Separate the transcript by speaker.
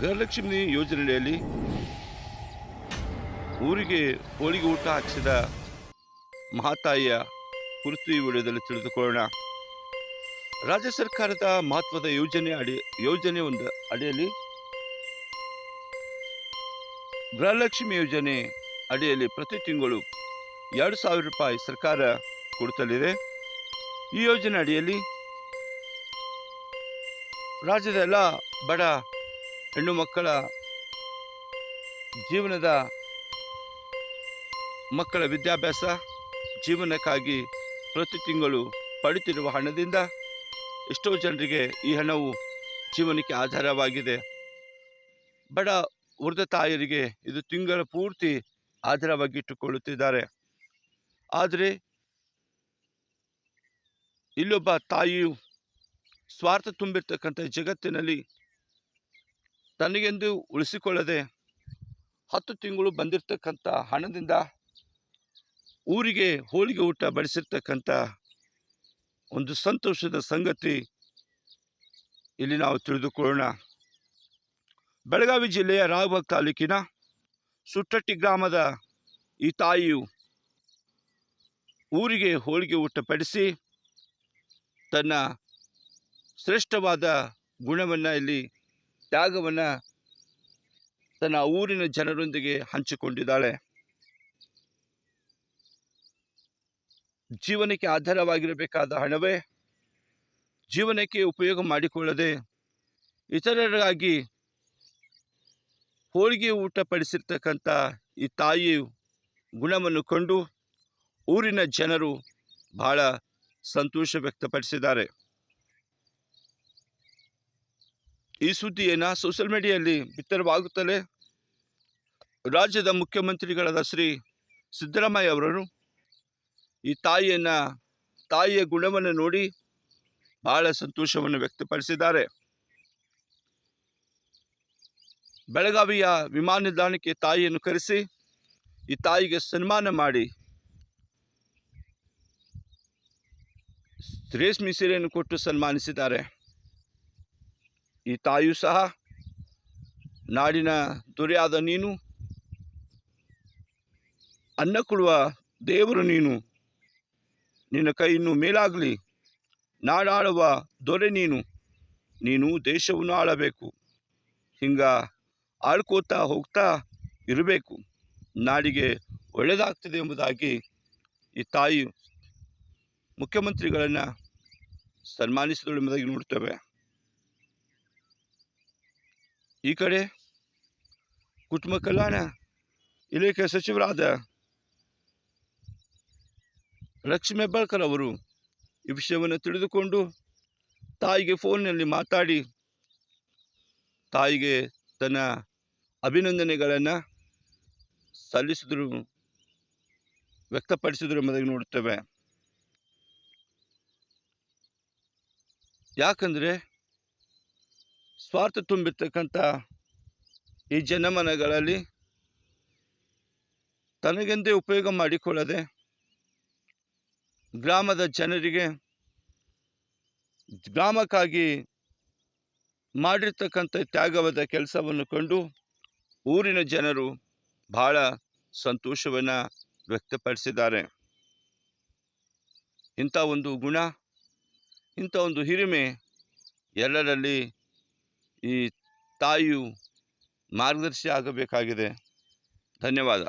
Speaker 1: ಗೃಹಲಕ್ಷ್ಮಿ ಯೋಜನೆಯಲ್ಲಿ ಊರಿಗೆ ಹೋಳಿಗೆ ಊಟ ಹಾಕಿಸಿದ ಮಹಾತಾಯಿಯ ಕುರಿತು ಈ ವಿಡಿಯೋದಲ್ಲಿ ತಿಳಿದುಕೊಳ್ಳೋಣ. ರಾಜ್ಯ ಸರ್ಕಾರದ ಮಹತ್ವದ ಯೋಜನೆ ಅಡಿ, ಯೋಜನೆ ಒಂದು ಅಡಿಯಲ್ಲಿ ಗೃಹಲಕ್ಷ್ಮಿ ಯೋಜನೆ ಅಡಿಯಲ್ಲಿ ಪ್ರತಿ ತಿಂಗಳು ಎರಡು ಸಾವಿರ ರೂಪಾಯಿ ಸರ್ಕಾರ ಕೊಡುತ್ತಲಿದೆ. ಈ ಯೋಜನೆ ಅಡಿಯಲ್ಲಿ ರಾಜ್ಯದ ಎಲ್ಲ ಬಡ ಹೆಣ್ಣು ಮಕ್ಕಳ ಜೀವನದ ಮಕ್ಕಳ ವಿದ್ಯಾಭ್ಯಾಸ ಜೀವನಕ್ಕಾಗಿ ಪ್ರತಿ ತಿಂಗಳು ಪಡಿತಿರುವ ಹಣದಿಂದ ಎಷ್ಟೋ ಜನರಿಗೆ ಈ ಹಣವು ಜೀವನಕ್ಕೆ ಆಧಾರವಾಗಿದೆ. ಬಡ ವೃದ್ಧ ತಾಯರಿಗೆ ಇದು ತಿಂಗಳ ಪೂರ್ತಿ ಆಧಾರವಾಗಿ ಇಟ್ಟುಕೊಳ್ಳುತ್ತಿದ್ದಾರೆ. ಆದರೆ ಇಲ್ಲೊಬ್ಬ ತಾಯಿಯು ಸ್ವಾರ್ಥ ತುಂಬಿರ್ತಕ್ಕಂಥ ಜಗತ್ತಿನಲ್ಲಿ ತನಗೆಂದು ಉಳಿಸಿಕೊಳ್ಳದೆ ಹತ್ತು ತಿಂಗಳು ಬಂದಿರತಕ್ಕಂಥ ಹಣದಿಂದ ಊರಿಗೆ ಹೋಳಿಗೆ ಊಟ ಬಡಿಸಿರ್ತಕ್ಕಂಥ ಒಂದು ಸಂತೋಷದ ಸಂಗತಿ ಇಲ್ಲಿ ನಾವು ತಿಳಿದುಕೊಳ್ಳೋಣ. ಬೆಳಗಾವಿ ಜಿಲ್ಲೆಯ ರಾಯಬಾಗ್ ತಾಲೂಕಿನ ಸುಟ್ಟಟ್ಟಿ ಗ್ರಾಮದ ಈ ತಾಯಿಯು ಊರಿಗೆ ಹೋಳಿಗೆ ಊಟ ಪಡಿಸಿ ತನ್ನ ಶ್ರೇಷ್ಠವಾದ ಗುಣವನ್ನು ಇಲ್ಲಿ ತ್ಯಾಗವನ್ನು ತನ್ನ ಊರಿನ ಜನರೊಂದಿಗೆ ಹಂಚಿಕೊಂಡಿದ್ದಾಳೆ. ಜೀವನಕ್ಕೆ ಆಧಾರವಾಗಿರಬೇಕಾದ ಹಣವೇ ಜೀವನಕ್ಕೆ ಉಪಯೋಗ ಮಾಡಿಕೊಳ್ಳದೆ ಇತರರಿಗಾಗಿ ಹೋಳಿಗೆ ಊಟ ಪಡಿಸಿರ್ತಕ್ಕಂಥ ಈ ತಾಯಿ ಗುಣವನ್ನು ಕಂಡು ಊರಿನ ಜನರು ಬಹಳ ಸಂತೋಷ ವ್ಯಕ್ತಪಡಿಸಿದ್ದಾರೆ. ಈ ಸುದ್ದಿಯನ್ನು ಸೋಷಿಯಲ್ ಮೀಡಿಯಲ್ಲಿ ಬಿತ್ತರವಾಗುತ್ತಲೇ ರಾಜ್ಯದ ಮುಖ್ಯಮಂತ್ರಿಗಳಾದ ಶ್ರೀ ಸಿದ್ದರಾಮಯ್ಯ ಅವರು ಈ ತಾಯಿಯನ್ನು, ತಾಯಿಯ ಗುಣವನ್ನು ನೋಡಿ ಬಹಳ ಸಂತೋಷವನ್ನು ವ್ಯಕ್ತಪಡಿಸಿದ್ದಾರೆ. ಬೆಳಗಾವಿಯ ವಿಮಾನ ನಿಲ್ದಾಣಕ್ಕೆ ತಾಯಿಯನ್ನು ಕರೆಸಿ, ಈ ತಾಯಿಗೆ ಸನ್ಮಾನ ಮಾಡಿ, ರೇಷ್ಮೆ ಸೀರೆಯನ್ನು ಕೊಟ್ಟು ಸನ್ಮಾನಿಸಿದ್ದಾರೆ. ಈ ತಾಯಿಯೂ ಸಹ ನಾಡಿನ ದುರ್ಯಾದ ನೀನು ಅನ್ನ ಕೊಡುವ ದೇವರು ನೀನು. ನಿನ್ನ ಕೈ ಇನ್ನೂ ಮೇಲಾಗಲಿ, ನಾಡಾಳುವ ದೊರೆ ನೀನು. ನೀನು ದೇಶವನ್ನು ಆಳಬೇಕು, ಹಿಂಗ ಆಳ್ಕೋತಾ ಹೋಗ್ತಾ ಇರಬೇಕು. ನಾಡಿಗೆ ಒಳ್ಳೆಯದಾಗ್ತದೆ ಎಂಬುದಾಗಿ ಈ ತಾಯಿ ಮುಖ್ಯಮಂತ್ರಿಗಳನ್ನು ಸನ್ಮಾನಿಸಿದಳು ಎಂಬುದಾಗಿ ನೋಡ್ತೇವೆ. ಈ ಕಡೆ ಕುಟುಂಬ ಕಲ್ಯಾಣ ಇಲಾಖೆ ಸಚಿವರಾದ ಲಕ್ಷ್ಮೀ ಹೆಬ್ಬಾಳ್ಕರ್ ಅವರು ಈ ವಿಷಯವನ್ನು ತಿಳಿದುಕೊಂಡು ತಾಯಿಗೆ ಫೋನ್ನಲ್ಲಿ ಮಾತಾಡಿ ತಾಯಿಗೆ ತನ್ನ ಅಭಿನಂದನೆಗಳನ್ನು ಸಲ್ಲಿಸಿದ್ರು, ವ್ಯಕ್ತಪಡಿಸಿದ್ರು ಎಂಬುದಾಗಿ ನೋಡುತ್ತೇವೆ. ಯಾಕಂದರೆ ಸ್ವಾರ್ಥ ತುಂಬಿರ್ತಕ್ಕಂಥ ಈ ಜನಮನಗಳಲ್ಲಿ ತನಗೆಂದೇ ಉಪಯೋಗ ಮಾಡಿಕೊಳ್ಳದೆ ಗ್ರಾಮದ ಜನರಿಗೆ ಗ್ರಾಮಕ್ಕಾಗಿ ಮಾಡಿರ್ತಕ್ಕಂಥ ತ್ಯಾಗವಾದ ಕೆಲಸವನ್ನು ಕಂಡು ಊರಿನ ಜನರು ಬಹಳ ಸಂತೋಷವನ್ನು ವ್ಯಕ್ತಪಡಿಸಿದ್ದಾರೆ. ಇಂಥ ಒಂದು ಗುಣ, ಇಂಥ ಒಂದು ಹಿರಿಮೆ ಎಲ್ಲರಲ್ಲಿ ಈ ತಾಯಿಯು ಮಾರ್ಗದರ್ಶಿ ಆಗಬೇಕಾಗಿದೆ. ಧನ್ಯವಾದ.